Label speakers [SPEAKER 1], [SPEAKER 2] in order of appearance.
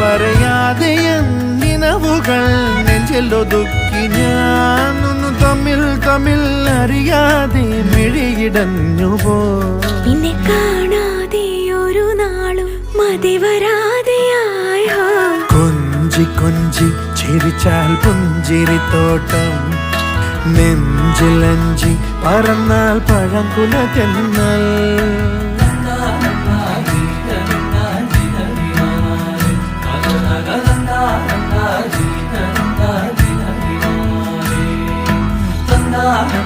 [SPEAKER 1] പറയാതെ നിനവുകൾ നെഞ്ചിലൊതുക്കി ഞാൻ ഒന്ന് തമ്മിൽ തമ്മിൽ അറിയാതെ മിഴിയിടഞ്ഞു പോ
[SPEAKER 2] നിന്നെ കാണാതെ ഒരു നാളും മതി വരാതെ
[SPEAKER 1] കൊഞ്ചി കൊഞ്ചി ചിരിച്ചാൽ പുഞ്ചിരിത്തോട്ടം നെഞ്ചിലഞ്ചി പറന്നാൽ പഴംകുല തെന്നൽ 아.